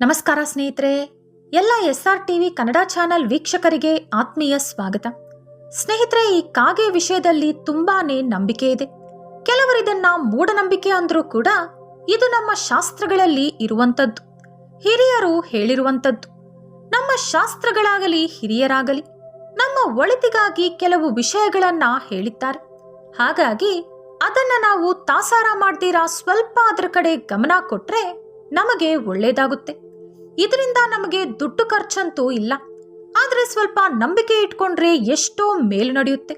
ನಮಸ್ಕಾರ ಸ್ನೇಹಿತರೆ, ಎಲ್ಲ S R TV Kannada channel ವೀಕ್ಷಕರಿಗೆ ಆತ್ಮೀಯ ಸ್ವಾಗತ. ಸ್ನೇಹಿತರೆ, ಈ ಕಾಗೆ ವಿಷಯದಲ್ಲಿ ತುಂಬಾನೇ ನಂಬಿಕೆ ಇದೆ. ಕೆಲವರಿದನ್ನ ಮೂಢನಂಬಿಕೆ ಅಂದ್ರೂ ಕೂಡ ಇದು ನಮ್ಮ ಶಾಸ್ತ್ರಗಳಲ್ಲಿ ಇರುವಂಥದ್ದು. ಹಿರಿಯರು ಹೇಳಿರುವಂಥದ್ದು. ನಮ್ಮ ಶಾಸ್ತ್ರಗಳಾಗಲಿ ಹಿರಿಯರಾಗಲಿ, ನಮ್ಮ ಒಳಿತಿಗಾಗಿ ಕೆಲವು ವಿಷಯಗಳನ್ನ ಹೇಳಿದ್ದಾರೆ. ಹಾಗಾಗಿ ಅದನ್ನ ನಾವು ತಾಸಾರ ಮಾಡ್ತೀರಾ ಸ್ವಲ್ಪ ಅದರ ಕಡೆ ಗಮನ ಕೊಟ್ರೆ ನಮಗೆ ಒಳ್ಳೇದಾಗುತ್ತೆ. ಇದರಿಂದ ನಮಗೆ ದುಡ್ಡು ಖರ್ಚಂತೂ ಇಲ್ಲ. ಆದರೆ ಸ್ವಲ್ಪ ನಂಬಿಕೆ ಇಟ್ಕೊಂಡ್ರೆ ಎಷ್ಟೋ ಮೇಲು ನಡೆಯುತ್ತೆ.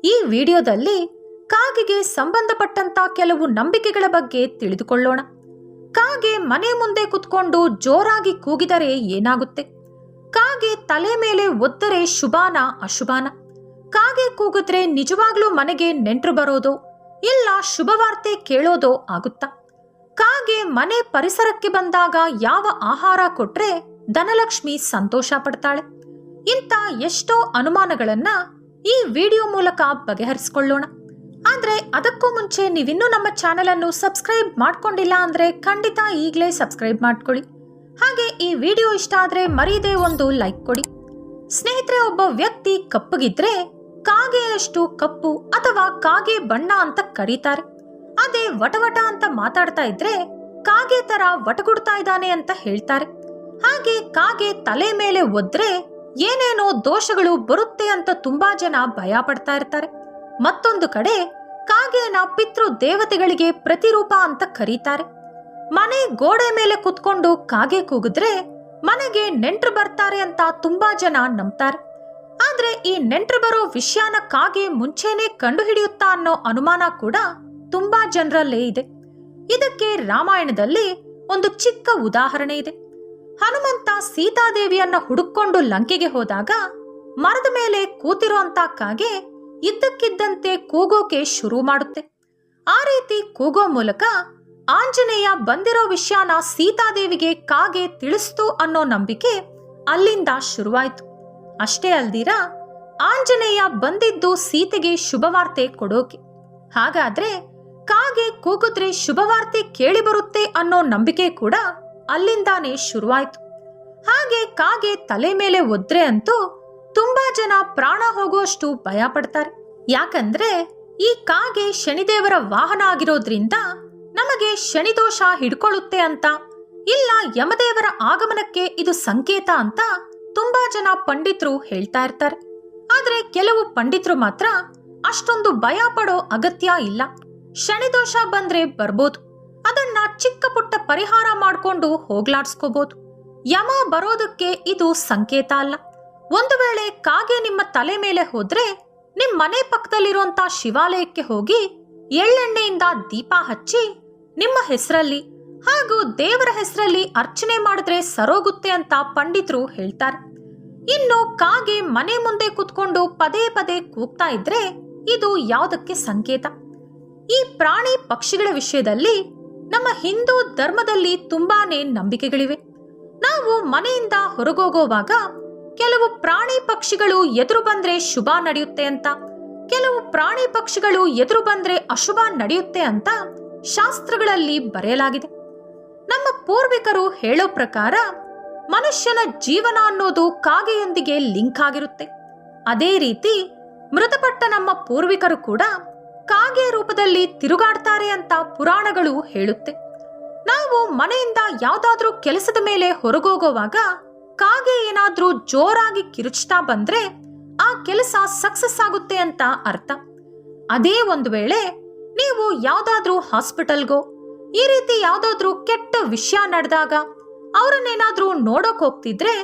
ಈ ವಿಡಿಯೋದಲ್ಲಿ ಕಾಗೆಗೆ ಸಂಬಂಧಪಟ್ಟಂತ ಕೆಲವು ನಂಬಿಕೆಗಳ ಬಗ್ಗೆ ತಿಳಿದುಕೊಳ್ಳೋಣ. ಕಾಗೆ ಮನೆ ಮುಂದೆ ಕುತ್ಕೊಂಡು ಜೋರಾಗಿ ಕೂಗಿದರೆ ಏನಾಗುತ್ತೆ? ಕಾಗೆ ತಲೆ ಮೇಲೆ ಒದ್ದರೆ ಶುಭಾನ, ಅಶುಭಾನ? ಕಾಗೆ ಕೂಗಿದ್ರೆ ನಿಜವಾಗ್ಲೂ ಮನೆಗೆ ನೆಂಟ್ರು ಬರೋದೋ, ಇಲ್ಲ ಶುಭವಾರ್ತೆ ಕೇಳೋದೋ ಆಗುತ್ತಾ? ಕಾಗೆ ಮನೆ ಪರಿಸರಕ್ಕೆ ಬಂದಾಗ ಯಾವ ಆಹಾರ ಕೊಟ್ರೆ ಧನಲಕ್ಷ್ಮಿ ಸಂತೋಷ ಪಡ್ತಾಳೆ? ಇಂಥ ಎಷ್ಟೋ ಅನುಮಾನಗಳನ್ನ ಈ ವಿಡಿಯೋ ಮೂಲಕ ಬಗೆಹರಿಸಿಕೊಳ್ಳೋಣ. ಆದ್ರೆ ಅದಕ್ಕೂ ಮುಂಚೆ ನೀವಿನ್ನೂ ನಮ್ಮ ಚಾನೆಲ್ ಅನ್ನು ಸಬ್ಸ್ಕ್ರೈಬ್ ಮಾಡ್ಕೊಂಡಿಲ್ಲ ಅಂದ್ರೆ ಖಂಡಿತ ಈಗಲೇ ಸಬ್ಸ್ಕ್ರೈಬ್ ಮಾಡ್ಕೊಳ್ಳಿ. ಹಾಗೆ ಈ ವಿಡಿಯೋ ಇಷ್ಟ ಆದ್ರೆ ಮರೀದೆ ಒಂದು ಲೈಕ್ ಕೊಡಿ. ಸ್ನೇಹಿತರೆ, ಒಬ್ಬ ವ್ಯಕ್ತಿ ಕಪ್ಪಗಿದ್ರೆ ಕಾಗೆಯಷ್ಟು ಕಪ್ಪು ಅಥವಾ ಕಾಗೆ ಬಣ್ಣ ಅಂತ ಕರೀತಾರೆ. ಅದೇ ವಟವಟ ಅಂತ ಮಾತಾಡ್ತಾ ಇದ್ರೆ ಕಾಗೆ ತರ ವಟಗುಡ್ತಾ ಇದ್ದಾನೆ ಅಂತ ಹೇಳ್ತಾರೆ. ಹಾಗೆ ಕಾಗೆ ತಲೆ ಮೇಲೆ ಒದ್ರೆ ಏನೇನೋ ದೋಷಗಳು ಬರುತ್ತೆ ಅಂತ ತುಂಬಾ ಜನ ಭಯ ಪಡ್ತಾ ಇರ್ತಾರೆ. ಮತ್ತೊಂದು ಕಡೆ ಕಾಗೆನ ಪಿತೃ ದೇವತೆಗಳಿಗೆ ಪ್ರತಿರೂಪ ಅಂತ ಕರೀತಾರೆ. ಮನೆ ಗೋಡೆ ಮೇಲೆ ಕುತ್ಕೊಂಡು ಕಾಗೆ ಕೂಗಿದ್ರೆ ಮನೆಗೆ ನೆಂಟ್ರು ಬರ್ತಾರೆ ಅಂತ ತುಂಬಾ ಜನ ನಂಬ್ತಾರೆ. ಆದ್ರೆ ಈ ನೆಂಟ್ರು ಬರೋ ವಿಷಯನ ಕಾಗೆ ಮುಂಚೆನೆ ಕಂಡುಹಿಡಿಯುತ್ತಾ ಅನ್ನೋ ಅನುಮಾನ ಕೂಡ ತುಂಬಾ ಜನರಲ್ಲೇ ಇದೆ. ಇದಕ್ಕೆ ರಾಮಾಯಣದಲ್ಲಿ ಒಂದು ಚಿಕ್ಕ ಉದಾಹರಣೆ ಇದೆ. ಹನುಮಂತ ಸೀತಾದೇವಿಯನ್ನ ಹುಡುಕೊಂಡು ಲಂಕೆಗೆ ಹೋದಾಗ ಮರದ ಮೇಲೆ ಕೂತಿರುವಂತ ಕಾಗೆ ಇದ್ದಕ್ಕಿದ್ದಂತೆ ಕೂಗೋಕೆ ಶುರು ಮಾಡುತ್ತೆ. ಆ ರೀತಿ ಕೂಗೋ ಮೂಲಕ ಆಂಜನೇಯ ಬಂದಿರೋ ವಿಷಯನ ಸೀತಾದೇವಿಗೆ ಕಾಗೆ ತಿಳಿಸ್ತು ಅನ್ನೋ ನಂಬಿಕೆ ಅಲ್ಲಿಂದ ಶುರುವಾಯಿತು. ಅಷ್ಟೇ ಅಲ್ದಿರ, ಆಂಜನೇಯ ಬಂದಿದ್ದು ಸೀತೆಗೆ ಶುಭವಾರ್ತೆ ಕೊಡೋಕೆ. ಹಾಗಾದ್ರೆ ಕಾಗೆ ಕೂಗಿದ್ರೆ ಶುಭವಾರ್ತೆ ಕೇಳಿ ಬರುತ್ತೆ ಅನ್ನೋ ನಂಬಿಕೆ ಕೂಡ ಅಲ್ಲಿಂದಾನೇ ಶುರುವಾಯ್ತು. ಹಾಗೆ ಕಾಗೆ ತಲೆ ಮೇಲೆ ಒದ್ರೆ ಅಂತೂ ತುಂಬಾ ಜನ ಪ್ರಾಣ ಹೋಗುವಷ್ಟು ಭಯ ಪಡ್ತಾರೆ. ಯಾಕಂದ್ರೆ ಈ ಕಾಗೆ ಶನಿದೇವರ ವಾಹನ ಆಗಿರೋದ್ರಿಂದ ನಮಗೆ ಶನಿದೋಷ ಹಿಡ್ಕೊಳ್ಳುತ್ತೆ ಅಂತ, ಇಲ್ಲ ಯಮದೇವರ ಆಗಮನಕ್ಕೆ ಇದು ಸಂಕೇತ ಅಂತ ತುಂಬಾ ಜನ ಪಂಡಿತರು ಹೇಳ್ತಾ ಇರ್ತಾರೆ. ಆದ್ರೆ ಕೆಲವು ಪಂಡಿತರು ಮಾತ್ರ ಅಷ್ಟೊಂದು ಭಯ ಪಡೋ ಅಗತ್ಯ ಇಲ್ಲ. ಶನಿದೋಷ ಬಂದ್ರೆ ಬರ್ಬೋದು. ಅದನ್ನ ಚಿಕ್ಕ ಪುಟ್ಟ ಪರಿಹಾರ ಮಾಡ್ಕೊಂಡು ಹೋಗ್ಲಾಡ್ಸ್ಕೋಬಹುದು ಯಮ ಬರೋದಕ್ಕೆ ಇದು ಸಂಕೇತ ಅಲ್ಲ. ಒಂದು ವೇಳೆ ಕಾಗೆ ನಿಮ್ಮ ತಲೆ ಮೇಲೆ ಹೋದ್ರೆ ನಿಮ್ ಮನೆ ಪಕ್ಕದಲ್ಲಿರುವಂತ ಶಿವಾಲಯಕ್ಕೆ ಹೋಗಿ ಎಳ್ಳೆಣ್ಣೆಯಿಂದ ದೀಪ ಹಚ್ಚಿ ನಿಮ್ಮ ಹೆಸರಲ್ಲಿ ಹಾಗೂ ದೇವರ ಹೆಸರಲ್ಲಿ ಅರ್ಚನೆ ಮಾಡಿದ್ರೆ ಸರೋಗುತ್ತೆ ಅಂತ ಪಂಡಿತರು ಹೇಳ್ತಾರೆ. ಇನ್ನು ಕಾಗೆ ಮನೆ ಮುಂದೆ ಕುತ್ಕೊಂಡು ಪದೇ ಪದೇ ಕೂಗ್ತಾ ಇದ್ರೆ ಇದು ಯಾವುದಕ್ಕೆ ಸಂಕೇತ? ಈ ಪ್ರಾಣಿ ಪಕ್ಷಿಗಳ ವಿಷಯದಲ್ಲಿ ನಮ್ಮ ಹಿಂದೂ ಧರ್ಮದಲ್ಲಿ ತುಂಬಾನೇ ನಂಬಿಕೆಗಳಿವೆ. ನಾವು ಮನೆಯಿಂದ ಹೊರಗೋಗುವಾಗ ಕೆಲವು ಪ್ರಾಣಿ ಪಕ್ಷಿಗಳು ಎದುರು ಬಂದ್ರೆ ಶುಭ ನಡೆಯುತ್ತೆ ಅಂತ, ಕೆಲವು ಪ್ರಾಣಿ ಪಕ್ಷಿಗಳು ಎದುರು ಬಂದ್ರೆ ಅಶುಭ ನಡೆಯುತ್ತೆ ಅಂತ ಶಾಸ್ತ್ರಗಳಲ್ಲಿ ಬರೆಯಲಾಗಿದೆ. ನಮ್ಮ ಪೂರ್ವಿಕರು ಹೇಳೋ ಪ್ರಕಾರ ಮನುಷ್ಯನ ಜೀವನ ಅನ್ನೋದು ಕಾಗೆಯೊಂದಿಗೆ ಲಿಂಕ್ ಆಗಿರುತ್ತೆ. ಅದೇ ರೀತಿ ಮೃತಪಟ್ಟ ನಮ್ಮ ಪೂರ್ವಿಕರು ಕೂಡ ಕಾಗೆ ರೂಪದಲ್ಲಿ ತಿರುಗಾಡ್ತಾರೆ ಅಂತ ಪುರಾಣಗಳು ಹೇಳುತ್ತೆ. ನಾವು ಮನೆಯಿಂದ ಯಾವ್ದಾದ್ರೂ ಕೆಲಸದ ಮೇಲೆ ಹೊರಗೋಗೋವಾಗ ಕಾಗೆ ಏನಾದ್ರೂ ಜೋರಾಗಿ ಕಿರುಚ್ತಾ ಬಂದ್ರೆ ಆ ಕೆಲಸ ಸಕ್ಸಸ್ ಆಗುತ್ತೆ ಅಂತ ಅರ್ಥ. ಅದೇ ಒಂದು ವೇಳೆ ನೀವು ಯಾವ್ದಾದ್ರೂ ಹಾಸ್ಪಿಟಲ್ಗೋ, ಈ ರೀತಿ ಯಾವ್ದಾದ್ರೂ ಕೆಟ್ಟ ವಿಷಯ ನಡೆದಾಗ ಅವರನ್ನೇನಾದ್ರೂ ನೋಡೋಕ್ ಹೋಗ್ತಿದ್ರೆ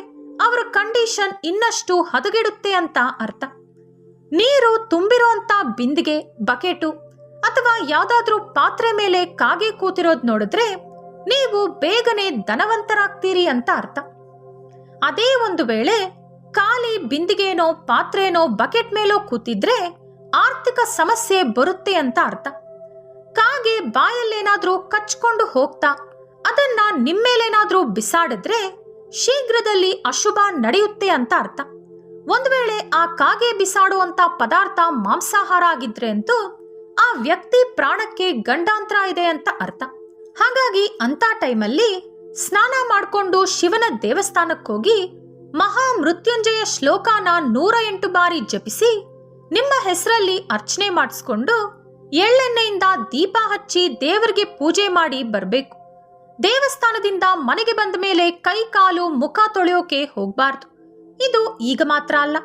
ಅವರ ಕಂಡೀಷನ್ ಇನ್ನಷ್ಟು ಹದಗೆಡುತ್ತೆ ಅಂತ ಅರ್ಥ. ನೀರು ತುಂಬಿರುವಂತ ಬಿಂದಿಗೆ, ಬಕೆಟು ಅಥವಾ ಯಾವ್ದಾದ್ರೂ ಪಾತ್ರೆ ಮೇಲೆ ಕಾಗೆ ಕೂತಿರೋದ್ ನೋಡಿದ್ರೆ ನೀವು ಬೇಗನೆ ಧನವಂತರಾಗ್ತೀರಿ ಅಂತ ಅರ್ಥ. ಅದೇ ಒಂದು ವೇಳೆ ಖಾಲಿ ಬಿಂದಿಗೆನೋ, ಪಾತ್ರೆನೋ, ಬಕೆಟ್ ಮೇಲೋ ಕೂತಿದ್ರೆ ಆರ್ಥಿಕ ಸಮಸ್ಯೆ ಬರುತ್ತೆ ಅಂತ ಅರ್ಥ. ಕಾಗೆ ಬಾಯಲ್ಲೇನಾದ್ರೂ ಕಚ್ಕೊಂಡು ಹೋಗ್ತಾ, ಅದನ್ನ ನಿಮ್ಮೇಲೇನಾದ್ರೂ ಬಿಸಾಡಿದ್ರೆ ಶೀಘ್ರದಲ್ಲಿ ಅಶುಭ ನಡೆಯುತ್ತೆ ಅಂತ ಅರ್ಥ. ಒಂದು ವೇಳೆ ಆ ಕಾಗೆ ಬಿಸಾಡುವಂತ ಪದಾರ್ಥ ಮಾಂಸಾಹಾರ ಆಗಿದ್ರೆ ಅಂತೂ ಆ ವ್ಯಕ್ತಿ ಪ್ರಾಣಕ್ಕೆ ಗಂಡಾಂತರ ಇದೆ ಅಂತ ಅರ್ಥ. ಹಾಗಾಗಿ ಅಂತ ಟೈಮಲ್ಲಿ ಸ್ನಾನ ಮಾಡಿಕೊಂಡು ಶಿವನ ದೇವಸ್ಥಾನಕ್ಕೋಗಿ ಮಹಾ ಮೃತ್ಯುಂಜಯ ಶ್ಲೋಕನ ನೂರ ಎಂಟು ಬಾರಿ ಜಪಿಸಿ ನಿಮ್ಮ ಹೆಸರಲ್ಲಿ ಅರ್ಚನೆ ಮಾಡಿಸ್ಕೊಂಡು ಎಳ್ಳೆಣ್ಣೆಯಿಂದ ದೀಪ ಹಚ್ಚಿ ದೇವರಿಗೆ ಪೂಜೆ ಮಾಡಿ ಬರಬೇಕು. ದೇವಸ್ಥಾನದಿಂದ ಮನೆಗೆ ಬಂದ ಮೇಲೆ ಕೈ ಕಾಲು ಮುಖ ತೊಳೆಯೋಕೆ ಹೋಗ್ಬಾರ್ದು. ಇದು ಈಗ ಮಾತ್ರ ಅಲ್ಲ.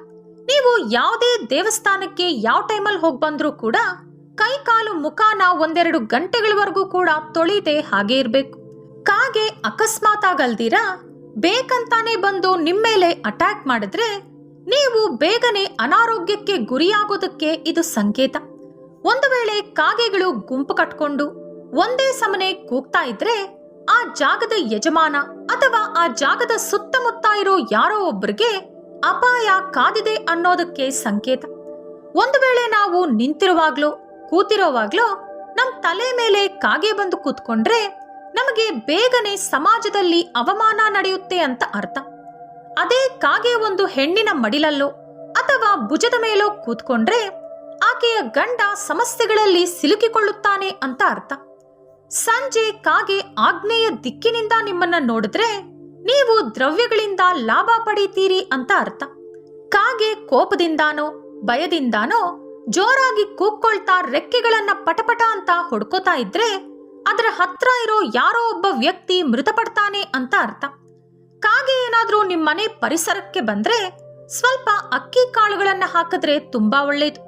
ನೀವು ಯಾವುದೇ ದೇವಸ್ಥಾನಕ್ಕೆ ಯಾವ ಟೈಮಲ್ಲಿ ಹೋಗಿ ಬಂದರೂ ಕೂಡ ಕೈ ಕಾಲು ಮುಖಾನ ಒಂದೆರಡು ಗಂಟೆಗಳವರೆಗೂ ಕೂಡ ತೊಳಿದೆ ಹಾಗೆ ಇರಬೇಕು. ಕಾಗೆ ಅಕಸ್ಮಾತ್ ಆಗಲ್ದಿರ ಬೇಕಂತಾನೆ ಬಂದು ನಿಮ್ಮೇಲೆ ಅಟ್ಯಾಕ್ ಮಾಡಿದ್ರೆ ನೀವು ಬೇಗನೆ ಅನಾರೋಗ್ಯಕ್ಕೆ ಗುರಿಯಾಗೋದಕ್ಕೆ ಇದು ಸಂಕೇತ. ಒಂದು ವೇಳೆ ಕಾಗೆಗಳು ಗುಂಪು ಕಟ್ಕೊಂಡು ಒಂದೇ ಸಮನೆ ಕೂಗ್ತಾ ಇದ್ರೆ ಆ ಜಾಗದ ಯಜಮಾನ ಅಥವಾ ಆ ಜಾಗದ ಸುತ್ತಮುತ್ತ ಇರೋ ಯಾರೋ ಒಬ್ಬರಿಗೆ ಅಪಾಯ ಕಾದಿದೆ ಅನ್ನೋದಕ್ಕೆ ಸಂಕೇತ. ಒಂದು ವೇಳೆ ನಾವು ನಿಂತಿರುವಾಗ್ಲೋ, ಕೂತಿರೋವಾಗ್ಲೋ, ನಮ್ ತಲೆ ಮೇಲೆ ಕಾಗೆ ಬಂದು ಕೂತ್ಕೊಂಡ್ರೆ ನಮಗೆ ಬೇಗನೆ ಸಮಾಜದಲ್ಲಿ ಅವಮಾನ ನಡೆಯುತ್ತೆ ಅಂತ ಅರ್ಥ. ಅದೇ ಕಾಗೆ ಒಂದು ಹೆಣ್ಣಿನ ಮಡಿಲಲ್ಲೋ ಅಥವಾ ಭುಜದ ಮೇಲೋ ಕೂತ್ಕೊಂಡ್ರೆ ಆಕೆಯ ಗಂಡ ಸಮಸ್ಯೆಗಳಲ್ಲಿ ಸಿಲುಕಿಕೊಳ್ಳುತ್ತಾನೆ ಅಂತ ಅರ್ಥ. ಸಂಜೆ ಕಾಗೆ ಆಗ್ನೇಯ ದಿಕ್ಕಿನಿಂದ ನಿಮ್ಮನ್ನ ನೋಡಿದ್ರೆ ನೀವು ದ್ರವ್ಯಗಳಿಂದ ಲಾಭ ಪಡೀತೀರಿ ಅಂತ ಅರ್ಥ. ಕಾಗೆ ಕೋಪದಿಂದಾನೋ, ಭಯದಿಂದಾನೋ, ಜೋರಾಗಿ ಕೂಕ್ಕೊಳ್ತಾ ರೆಕ್ಕೆಗಳನ್ನ ಪಟಪಟ ಅಂತ ಹೊಡ್ಕೋತಾ ಇದ್ರೆ ಅದರ ಹತ್ರ ಇರೋ ಯಾರೋ ಒಬ್ಬ ವ್ಯಕ್ತಿ ಮೃತಪಡ್ತಾನೆ ಅಂತ ಅರ್ಥ. ಕಾಗೆ ಏನಾದ್ರೂ ನಿಮ್ಮನೆ ಪರಿಸರಕ್ಕೆ ಬಂದ್ರೆ ಸ್ವಲ್ಪ ಅಕ್ಕಿ ಕಾಳುಗಳನ್ನ ಹಾಕಿದ್ರೆ ತುಂಬಾ ಒಳ್ಳೇದು.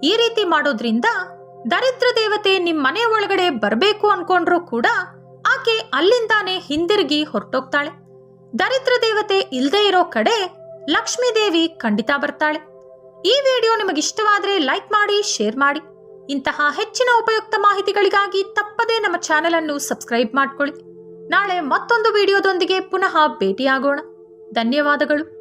ಈ ರೀತಿ ಮಾಡೋದ್ರಿಂದ ದರಿದ್ರ ದೇವತೆ ನಿಮ್ ಮನೆ ಒಳಗಡೆ ಬರ್ಬೇಕು ಅನ್ಕೊಂಡ್ರೂ ಕೂಡ ಆಕೆ ಅಲ್ಲಿಂದಾನೆ ಹಿಂದಿರುಗಿ ಹೊರಟೋಗ್ತಾಳೆ. ದರಿದ್ರ ದೇವತೆ ಇಲ್ದೇ ಇರೋ ಕಡೆ ಲಕ್ಷ್ಮೀ ದೇವಿ ಖಂಡಿತ ಬರ್ತಾಳೆ. ಈ ವಿಡಿಯೋ ನಿಮಗಿಷ್ಟವಾದ್ರೆ ಲೈಕ್ ಮಾಡಿ, ಶೇರ್ ಮಾಡಿ. ಇಂತಹ ಹೆಚ್ಚಿನ ಉಪಯುಕ್ತ ಮಾಹಿತಿಗಳಿಗಾಗಿ ತಪ್ಪದೇ ನಮ್ಮ ಚಾನೆಲ್ ಅನ್ನು ಸಬ್ಸ್ಕ್ರೈಬ್ ಮಾಡ್ಕೊಳ್ಳಿ. ನಾಳೆ ಮತ್ತೊಂದು ವಿಡಿಯೋದೊಂದಿಗೆ ಪುನಃ ಭೇಟಿಯಾಗೋಣ. ಧನ್ಯವಾದಗಳು.